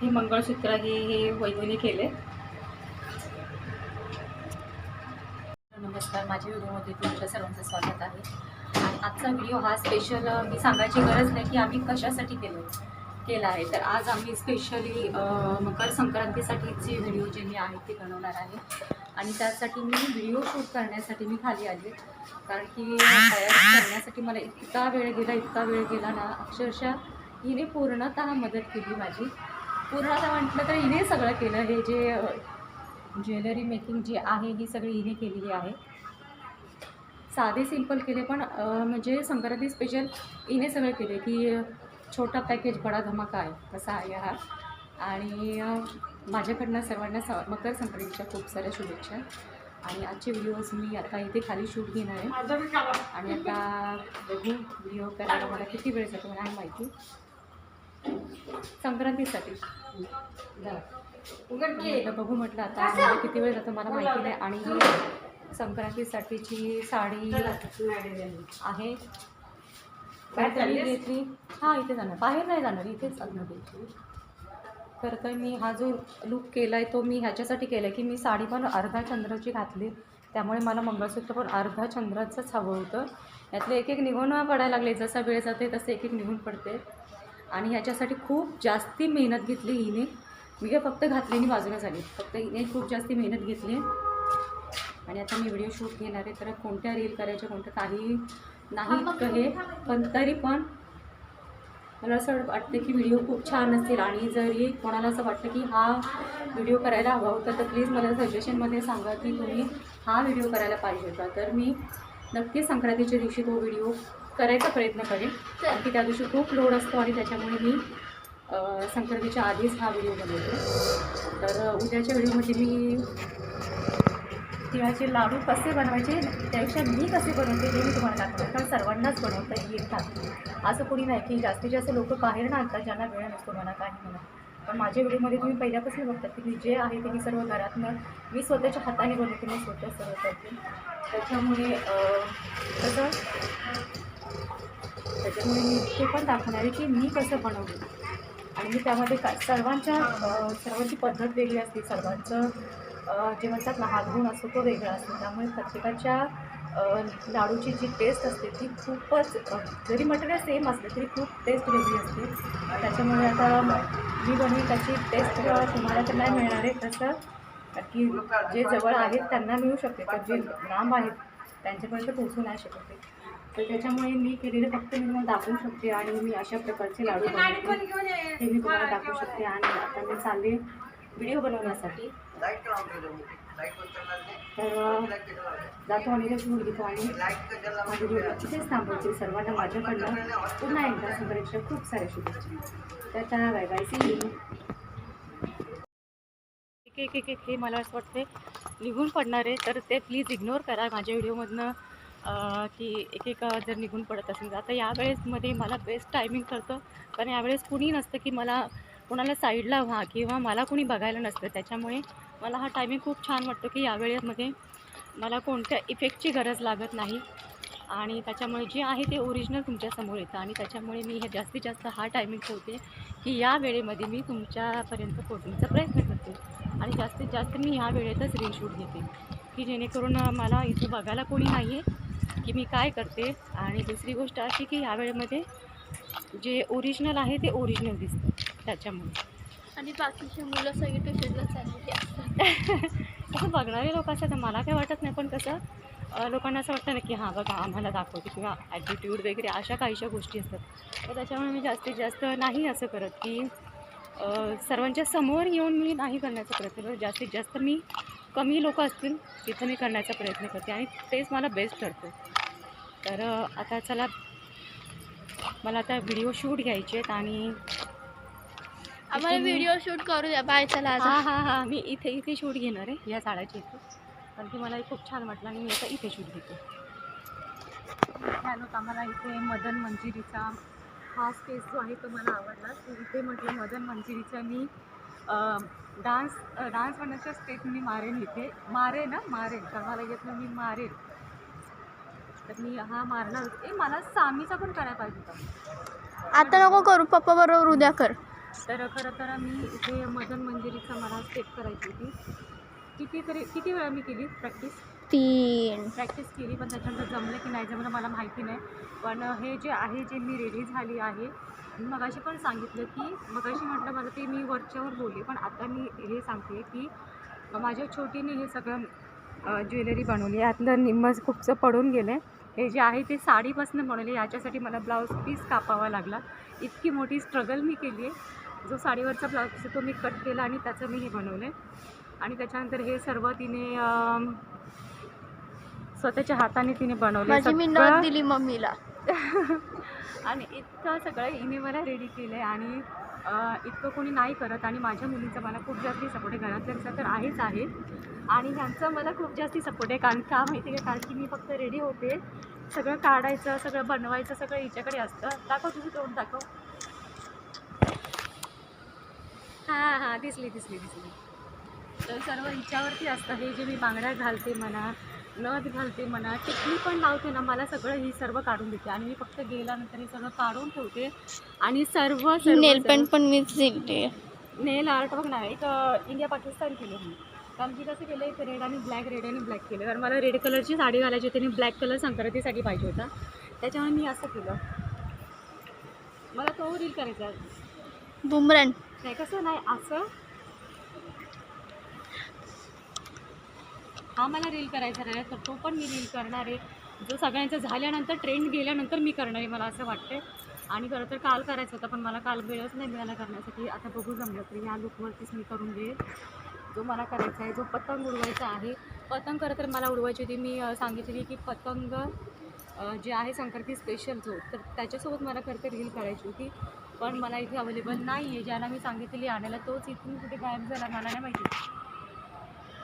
हे मंगळसूत्र हे हे वैभवने केले. नमस्कार माझ्या व्हिडिओमध्ये तुमच्या सर्वांचं स्वागत आहे. आणि आजचा व्हिडिओ हा स्पेशल मी सांगायची गरज नाही की आम्ही कशासाठी केलं केला आहे. तर आज आम्ही स्पेशली मकर संक्रांतीसाठीची व्हिडिओ जे मी आहे ते बनवणार आहे. आणि त्यासाठी मी व्हिडिओ शूट करण्यासाठी मी खाली आली. कारण की तयार करण्यासाठी मला इतका वेळ गेला इतका वेळ गेला ना अक्षरशः हिने पूर्णतः मदत केली माझी. पूर्णतः म्हटलं तर हिने सगळं केलं. हे जे ज्वेलरी मेकिंग जी आहे ही सगळी हिने केलेली आहे. साधे सिंपल केले पण म्हणजे संक्रांती स्पेशल हिने सगळं केले की छोटा पॅकेज बडा धमाका आहे कसा आहे हा. आणि माझ्याकडनं सर्वांना स मकर संक्रांतीच्या खूप साऱ्या शुभेच्छा. आणि आजचे व्हिडिओज मी आता इथे खाली शूट घेणार आहे. आणि आता बघू व्हिडिओ करायला मला किती वेळ जातो मला माहिती. संक्रांतीसाठी. म्हटलं बघू म्हटलं आता मला किती वेळ जातो मला माहिती नाही. आणि ही संक्रांतीसाठीची साडी आहे. मी घेतली. हां इथे जाणार. बाहेर नाही जाणार इथेच आतमध्ये तर तर मी हा जो लुक केला आहे तो मी ह्याच्यासाठी केला आहे की मी साडी पण अर्धा चंद्राची घातली. त्यामुळे मला मंगळसूत्र पण अर्धा चंद्राचंच हवं होतं. यातले एक एक निघून पडायला लागले. जसा वेळ जाते तसे एक एक निघून पडते. आणि ह्याच्यासाठी खूप जास्ती मेहनत घेतली हिने. मी काय फक्त घातल्याने बाजूला झाली. फक्त हिने खूप जास्ती मेहनत घेतली. आणि आता मी व्हिडिओ शूट घेणार आहे. तर कोणत्या रील करायच्या कोणत्या काही नाही इतकं हे पण तरी पण मला असं वाटतं की व्हिडिओ खूप छान असतील. आणि जरी कोणाला असं वाटतं की हा व्हिडिओ करायला हवा होता तर प्लीज मला सजेशनमध्ये सांगा की तुम्ही हा व्हिडिओ करायला पाहिजे होता. तर मी नक्की संक्रांतीच्या दिवशी तो व्हिडिओ करायचा प्रयत्न करेन. कारण की त्या दिवशी खूप लोड असतो आणि त्याच्यामुळे मी संक्रांतीच्या आधीच हा व्हिडिओ बनवते. तर उद्याच्या व्हिडिओमध्ये मी तिळाचे लाडू कसे बनवायचे त्यापेक्षा मी कसे बनवते हे मी तुम्हाला दाखवते. कारण सर्वांनाच बनवता येतात. असं कोणी नाही की जास्तीत जास्त लोक बाहेर आणतात ज्यांना वेळ नसतो मला काही म्हणा पण माझ्या व्हिडिओमध्ये तुम्ही पहिल्यापासून बघतात की मी जे आहे ते मी सर्व घरातनं मी स्वतःच्या हाताने बनवते मी स्वतः सर्व करते. त्याच्यामुळे कसं त्याच्यामुळे मी ते पण दाखवणार आहे की मी कसं बनवलं. आणि मी त्यामध्ये का सर्वांच्या सर्वांची पद्धत वेगळी असते. सर्वांचं जे म्हणतात ना हातगुण असतो तो वेगळा असतो. त्यामुळे प्रत्येकाच्या लाडूची जी टेस्ट असते ती खूपच जरी मटेरियल सेम असले तरी खूप टेस्ट वेगळी असते. त्याच्यामुळे आता मी बनवी त्याची टेस्ट तुम्हाला तर नाही मिळणार आहे तसं. की जे जवळ आहेत त्यांना मिळू शकते. तर जे लांब आहेत त्यांच्यापर्यंत पोहोचू नाही शकत तर त्याच्यामुळे मी केलेले फक्त मी तुम्हाला दाखवू शकते आणि मी अशा प्रकारचे लाडू बनवते. हे मी तुम्हाला दाखवू शकते आणि आता मी चालले व्हिडिओ बनवण्यासाठी. तर जातो आणि शूट घेतो आणि हा व्हिडिओ इथेच थांबवते सर्वांना माझ्याकडनं. पुन्हा एकदा संकरेक्षा खूप साऱ्या शुभेच्छा. त्याच्या बाय बाय सी एक एक एक एक हे मला असं वाटते निघून पडणार आहे. तर ते प्लीज इग्नोर करा. माझ्या व्हिडिओमधनं की एक एक जर निघून पडत असेल. आता यावेळेसमध्ये मला बेस्ट टायमिंग करतं कारण यावेळेस कुणी नसतं की मला कोणाला साईडला व्हा किंवा मला कोणी बघायला नसतं. त्याच्यामुळे मला हा टायमिंग खूप छान वाटतो की यावेळेमध्ये मला कोणत्या इफेक्टची गरज लागत नाही. आणि त्याच्यामुळे जे आहे ते ओरिजिनल तुमच्यासमोर येतं. आणि त्याच्यामुळे मी हे जास्तीत जास्त हा टायमिंग ठेवते की या वेळेमध्ये मी तुमच्यापर्यंत पोहोचण्याचा प्रयत्न करते. आणि जास्तीत जास्त मी ह्या वेळेतच रील शूट घेते. की जेणेकरून मला इथं बघायला कोणी नाही आहे की मी काय करते? आणि दुसरी गोष्ट अशी की ह्या वेळेमध्ये जे ओरिजिनल आहे ते ओरिजिनल दिसतं. त्याच्यामुळे. आणि बाकीचे मुलं सगळे ट्युशनला चाललेली असतात. असं बघणारे लोक असतात मला काय वाटत नाही पण कसं लोकांना असं वाटतं ना की हां बघा आम्हाला दाखवते किंवा ॲटिट्यूड वगैरे अशा काहीशा गोष्टी असतात. तर त्याच्यामुळे मी जास्तीत जास्त नाही असं करत की सर्वांच्या समोर येऊन मी नाही करण्याचा प्रयत्न करत. जास्तीत जास्त मी कमी लोक असतील तिथं मी करण्याचा प्रयत्न करते आणि तेच मला बेस्ट ठरतं. तर आता चला मला आता व्हिडिओ शूट घ्यायचे आहेत आणि आम्हाला व्हिडिओ शूट करू द्या. बाय चला हां हां हां. मी इथे इथे शूट घेणार आहे या झाडाच्या इथे. कारण की मला खूप छान वाटलं आणि मी आता इथे शूट घेते. त्यानंतर आम्हाला इथे मदन मंजिरीचा हा स्पेस जो आहे तो मला आवडला. इथे म्हटलं मदन मंजिरीचा मी डान्स डान्स म्हणण्याचा स्टेप मी मारेन इथे. मारेन ना मारेन. तर मला येत मी मारेन. तर मी हा मारणार होते. ए मला सामीचा पण करायला पाहिजे होता. आता नको करू पप्पा बरोबर उद्या कर. तर खरं तर मी इथे मदन मंजिरीचा मला स्टेप करायची होती. किती तरी किती वेळा मी केली? प्रॅक्टिस तीन. प्रॅक्टिस केली पण त्याच्यानंतर जमलं की नाही जमलं मला माहिती नाही. पण हे जे आहे जे मी रेडी झाली आहे मी मगाशी पण सांगितलं की मगाशी म्हटलं मला ते मी वरच्यावर बोलले पण आता मी हे सांगते की माझ्या छोटीने हे सगळं ज्वेलरी बनवली यातलं निम्मच खूपचं पडून गेलं आहे हे जे आहे ते साडीपासून बनवले याच्यासाठी मला ब्लाऊज पीस कापावा लागला. इतकी मोठी स्ट्रगल मी केली आहे. जो साडीवरचा ब्लाऊज असतो तो मी कट केला आणि त्याचं मी हे बनवलं आहे आणि त्याच्यानंतर हे सर्व तिने स्वतःच्या हाताने तिने बनवलं मी दिली मम्मीला. आणि इतकं सगळं हिने मला रेडी केलं आहे आणि इतकं कोणी नाही करत आणि माझ्या मुलींचा मला खूप जास्त सपोर्ट आहे. घरातल्यांचा तर आहेच आहे. आणि ह्यांचा मला खूप जास्त सपोर्ट आहे. कारण का माहिती आहे का? कारण की मी फक्त रेडी होते. सगळं काढायचं सगळं बनवायचं सगळं हिच्याकडे असतं. दाखव तुझं तोंड दाखव. हां हां दिसली दिसली दिसली. तर सर्व हिच्यावरती असतं. हे जे मी बांगड्या घालते म्हणा नथ घालते म्हणा टिकली पण लावते ना मला सगळं ही सर्व काढून देते. आणि मी फक्त गेल्यानंतर हे सगळं काढून ठेवते. आणि सर्व सर्व- नेल पेंट पण मीच दिली नेल आर्ट बघ ना एक इंडिया पाकिस्तान केलं मी. कारण की कसं केलं एक रेड आणि ब्लॅक रेड आणि ब्लॅक केलं. कारण मला रेड कलरची साडी घालायची होती आणि ब्लॅक कलर संक्रांतीसाठी पाहिजे होता. त्याच्यामुळे मी असं केलं. मला तो रील करायचा. आहे. बुमरन. नाही कसं नाही असं हा मला रील करायचा आहे तर तो पण मी रील करणार आहे. जो सगळ्यांचा झाल्यानंतर ट्रेंड गेल्यानंतर मी करणार आहे मला असं वाटते आणि खरं तर काल करायचं होतं पण मला काल वेळच नाही मिळाला करण्यासाठी. आता बघू जमलं तर या लुकवरतीच मी करून घेईल जो मला करायचा आहे जो पतंग उडवायचा आहे. पतंग खरं तर मला उडवायची होती. मी सांगितली सांगितलेली की पतंग जे आहे संक्रांती स्पेशल जो तर त्याच्यासोबत मला खरं तर रील करायची होती. पण मला इथे अवेलेबल नाही आहे ज्याला मी सांगितलेली आणायला तोच इथून कुठे गायब झाला मला नाही माहिती.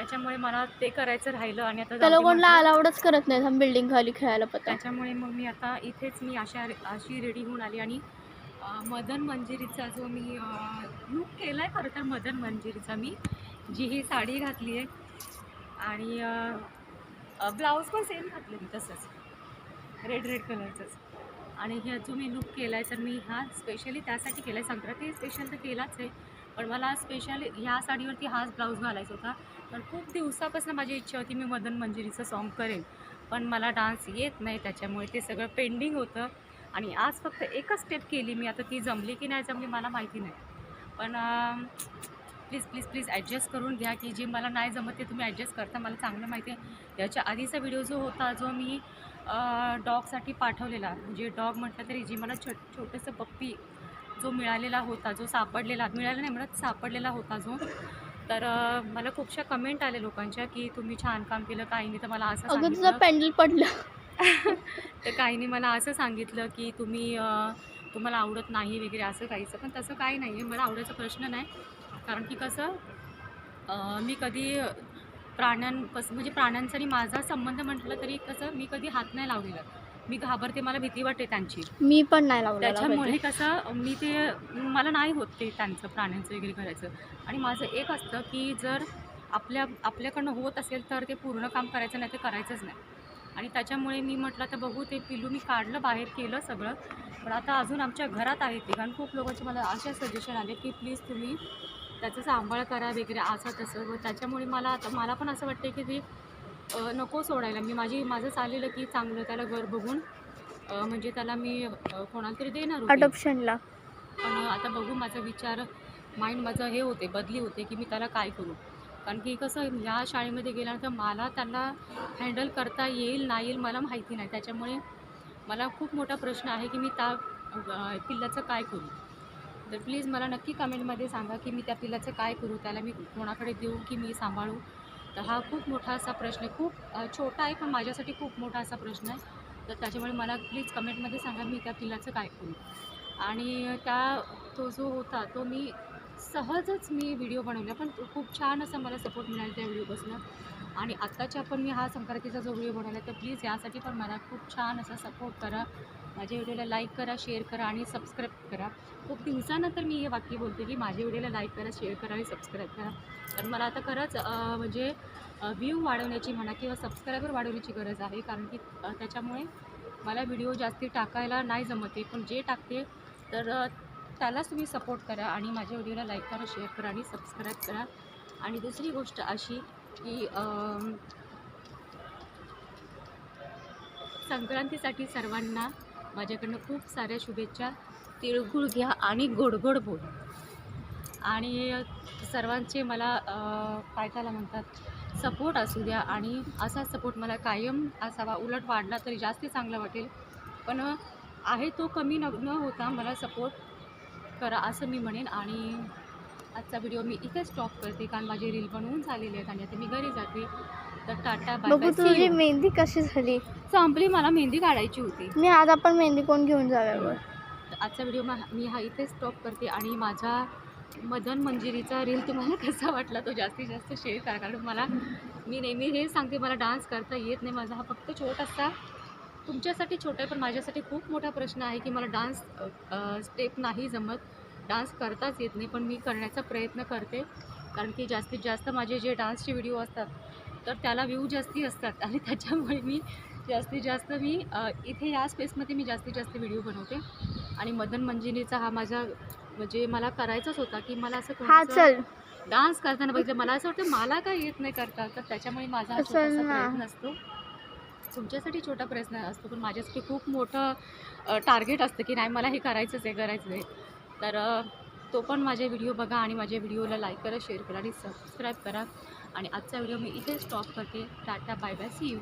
त्याच्यामुळे मला ते करायचं राहिलं आणि आता त्या जाऊ दे लोकांना म्हटलं. अलाउडच करत नाही हम बिल्डिंग खाली खेळायला पतंग त्याच्यामुळे मग मी आता इथेच मी अशा अशी रेडी होऊन आली आणि अं, मदन मंजिरीचा जो मी लूक केला आहे खरं तर मदन मंजिरीचा मी जी ही साडी घातली आहे. आणि ब्लाऊज पण सेम घातलं मी तसंच. रेड रेड कलरचंच आणि ह्या जो मी लूक केला आहे तर मी हा स्पेशली त्यासाठी केला आहे संक्रांती स्पेशल तर केलाच आहे. पण मला स्पेशल ह्या साडीवरती हाच ब्लाऊज घालायचा होता. तर खूप दिवसापासून माझी इच्छा होती मी मदन मंजिरीचं सॉन्ग करेन. पण मला डान्स येत नाही त्याच्यामुळे ते सगळं पेंडिंग होतं. आणि आज फक्त एकच स्टेप केली मी आता ती जमली की नाही जमली मला माहिती नाही. पण प्लीज प्लीज प्लीज ॲडजस्ट करून घ्या की जे मला नाही जमत ते तुम्ही ॲडजस्ट करता. मला चांगलं माहिती आहे. याच्या आधीचा व्हिडिओ जो होता जो मी डॉगसाठी पाठवलेला म्हणजे डॉग म्हटलं तरी जी मला छो छोटंसं पप्पी जो मिळालेला होता जो सापडलेला मिळाला नाही म्हणत सापडलेला होता जो. तर मला खूपशा कमेंट आले लोकांच्या की तुम्ही छान काम केलं काहींनी तर मला असं अगं तुझं पॅन्डल पडलं. तर काहींनी मला असं सांगितलं की तुम्ही तुम्हाला आवडत नाही वगैरे असं काहीचं पण तसं काही नाही आहे मला आवडायचा प्रश्न नाही. कारण की कसं मी कधी प्राण्यांपासून म्हणजे प्राण्यांचा आणि माझा संबंध म्हटलं तरी कसं मी कधी हात नाही लावलेला. मी घाबरते मला भीती वाटते त्यांची. मी पण नाही लावलं त्याच्यामुळे कसं मी ते मला नाही होत ते त्यांचं प्राण्यांचं वगैरे करायचं. आणि माझं एक असतं की जर आपल्या आपल्याकडनं होत असेल तर ते पूर्ण काम करायचं नाही ते करायचंच नाही. आणि त्याच्यामुळे मी म्हटलं तर बघू ते पिलू मी काढलं बाहेर केलं सगळं. पण आता अजून आमच्या घरात आहे ते. कारण खूप लोकांचे मला अशा सजेशन आले की प्लीज तुम्ही त्याचं सांभाळ करा वगैरे असं तसं. व त्याच्यामुळे मला आता मला पण असं वाटतं की ते नको सोडायला. मी माझी माझं चाललेलं की चांगलं त्याला घर बघून म्हणजे त्याला मी कोणाला तरी देणार होते. अडॉप्शनला पण आता बघू माझा विचार माइंड माझं हे होते बदली होते की मी त्याला काय करू. कारण की कसं ह्या शाळेमध्ये गेल्यानंतर मला त्यांना हँडल करता येईल नाही येईल मला माहिती नाही. त्याच्यामुळे मला खूप मोठा प्रश्न आहे की मी त्या अ, पिल्लाचं काय करू. तर प्लीज मला नक्की कमेंटमध्ये सांगा की मी त्या पिल्लाचं काय करू त्याला मी कोणाकडे देऊ की मी सांभाळू? तर हा खूप मोठा असा प्रश्न आहे. खूप छोटा आहे पण माझ्यासाठी खूप मोठा असा प्रश्न आहे. तर त्याच्यामुळे मला प्लीज कमेंटमध्ये सांगा मी त्या किल्ल्याचं काय करू. आणि त्या तो जो होता तो मी सहजच मी व्हिडिओ बनवला पण तो खूप छान असा मला सपोर्ट मिळाला त्या व्हिडिओपासून आणि आत्ताच्या पण मी हा संक्रांतीचा जो व्हिडिओ बनवला तर प्लीज यासाठी पण मला खूप छान असा सपोर्ट करा. माझ्या व्हिडिओला लाईक करा शेअर करा आणि सबस्क्राईब करा. खूप दिवसानंतर मी हे वाक्य बोलते की माझ्या व्हिडिओला लाईक करा शेअर करा आणि सबस्क्राईब करा. तर मला आता खरंच म्हणजे व्ह्यू वाढवण्याची म्हणा किंवा सबस्क्रायबर वाढवण्याची गरज आहे. कारण की त्याच्यामुळे मला व्हिडिओ जास्ती टाकायला नाही जमते पण जे टाकते तर त्यालाच तुम्ही सपोर्ट करा आणि माझ्या व्हिडिओला लाईक करा शेअर करा आणि सबस्क्राईब करा. आणि दुसरी गोष्ट अशी की संक्रांतीसाठी सर्वांना माझ्याकडनं खूप साऱ्या शुभेच्छा. तिळगुळ घ्या आणि गोड गोड बोल. आणि सर्वांचे मला काय त्याला म्हणतात सपोर्ट असू द्या आणि असा सपोर्ट मला कायम असावा. उलट वाढला तरी जास्त चांगलं वाटेल. पण आहे तो कमी न न होता मला सपोर्ट करा असं मी म्हणेन. आणि आजचा व्हिडिओ मी इथे स्टॉप करते. कारण माझे रील बनवून झालेले आहेत आणि आता मी घरी जाते. तर टाटा बघू तुझी. मेहंदी कशी झाली? संपली मला मेहंदी काढायची होती. मी आज आपण मेहंदी कोण घेऊन जाऊया तर आजचा व्हिडिओ मा मी हा इथे स्टॉप करते आणि माझा मदन मंजिरीचा रील तुम्हाला कसा वाटला तो जास्तीत जास्त शेअर करा. कारण मला मी नेहमी हे सांगते मला डान्स करता येत नाही. माझा हा फक्त छोटासा तुमच्यासाठी छोटा आहे पण माझ्यासाठी खूप मोठा प्रश्न आहे की मला डान्स स्टेप नाही जमत. डान्स करताच येत नाही पण मी करण्याचा प्रयत्न करते. कारण की जास्तीत जास्त माझे जे डान्सचे व्हिडिओ असतात तर त्याला व्ह्यू जास्ती असतात. आणि त्याच्यामुळे मी जास्तीत जास्त मी इथे या स्पेसमध्ये मी जास्तीत जास्त व्हिडिओ बनवते. आणि मदन मंजिरीचा हा माझा म्हणजे मला करायचाच होता की मला असं कोणाचं डान्स करताना बघितलं मला असं वाटतं मला काय येत नाही करता. तर त्याच्यामुळे माझा हा छोटासा. प्रयत्न असतो. तुमच्यासाठी छोटा प्रयत्न असतो पण माझ्यासाठी खूप मोठं टार्गेट असतं की नाही मला हे करायचंच आहे करायचं आहे. तर तो पण माझे व्हिडिओ बघा आणि माझ्या व्हिडिओला लाईक करा शेअर करा आणि सबस्क्राईब करा. आणि आजचा व्हिडिओ मी इथे स्टॉप करते. Tata bye bye see you.